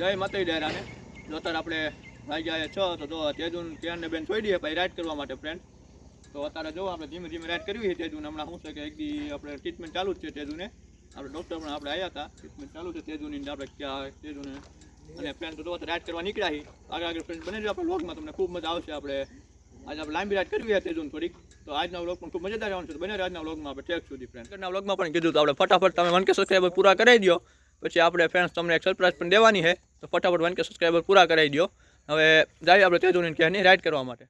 જય માતાજી જો અત્યારે આપણે વાગ્યા છ, તો જો તેજુન ત્યાં બેન છોડી દઈએ પછી રાઈડ કરવા માટે ફ્રેન્ડ તો અત્યારે જો આપણે ધીમે ધીમે રાઈડ કરવી છે તેજુને. હમણાં શું છે કે એક દી આપણે ટ્રીટમેન્ટ ચાલુ જ છે તેજુને. આપણે ડૉક્ટર પણ આપણે આવ્યા હતા. ટ્રીટમેન્ટ ચાલુ છે તેજુની આપણે ક્યાં તેજુને. અને ફ્રેન્ડ તો જો અત્યારે રાઈડ કરવા નીકળ્યા છીએ આગળ આગળ ફ્રેન્ડ બને આપણે વ્લોગમાં તમને ખૂબ મજા આવશે આપણે. આજે આપણે લાંબી રાઈડ કરવી છે તેજુન થોડીક. તો આજના વ્લોગ પણ ખૂબ મજેદાર આવવાનું છે. બને આજના વ્લોગમાં આપણે ઠેક સુધી ફ્રેન્ડ આજના વ્લોગમાં પણ કીધું તો આપણે. ફટાફટ તમે મન કે સબસ્ક્રાઈબર પૂરા કરાવી દો પછી આપણે ફ્રેન્ડ્સ તમને એક સરપ્રાઈઝ પણ દેવાની છે. તો ફટાફટ વન કે સબસ્ક્રાઈબર પૂરા કરાવી દો હવે જાય આપણે તેજુની ક્યાંની રાઈડ કરવા માટે.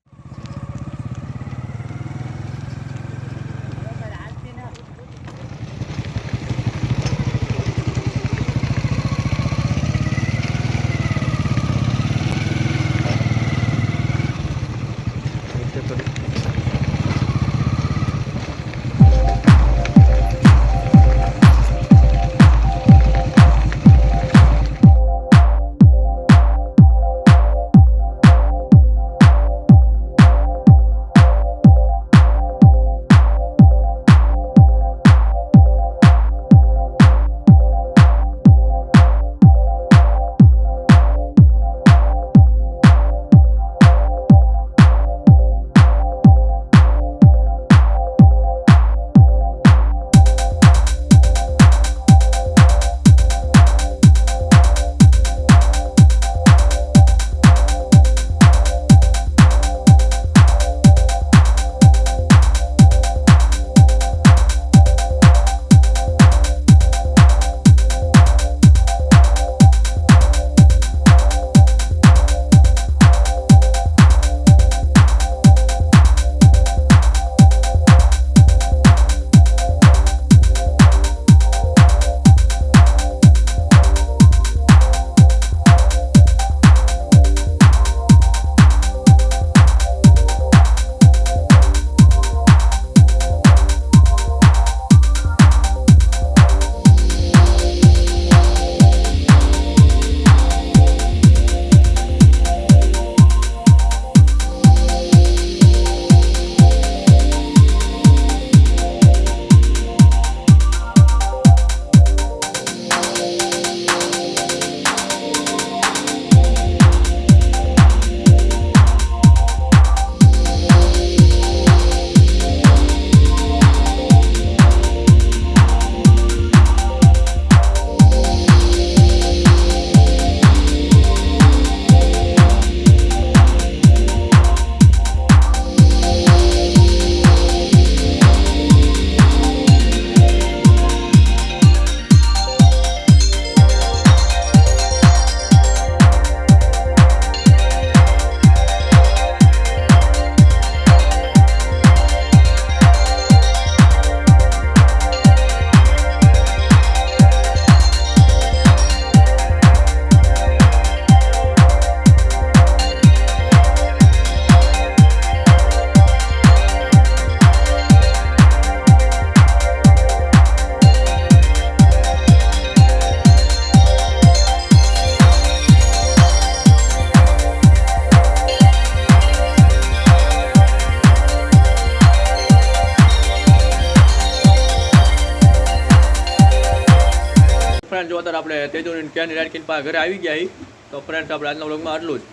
અત્યારે આપણે તેજુની કેન રાઈડ પાસે ઘરે આવી ગયા તો ફ્રેન્ડ્સ આપણે આજના બ્લોગમાં આટલું જ.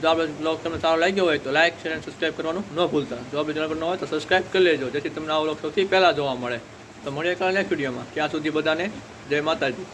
જો આપણે બ્લોગ તમને સારો લાગ્યો હોય તો લાઇક શેર અને સબસ્ક્રાઈબ કરવાનું ન ભૂલતા. જો આપણે ચેનલ ન હોય તો સબસ્ક્રાઈબ કરી લેજો, જેથી તમને આ બ્લોગ સૌથી પહેલાં જોવા મળે. તો મળીએ કાલે નેક્સ્ટ વિડીયોમાં ત્યાં સુધી બધાને જય માતાજી.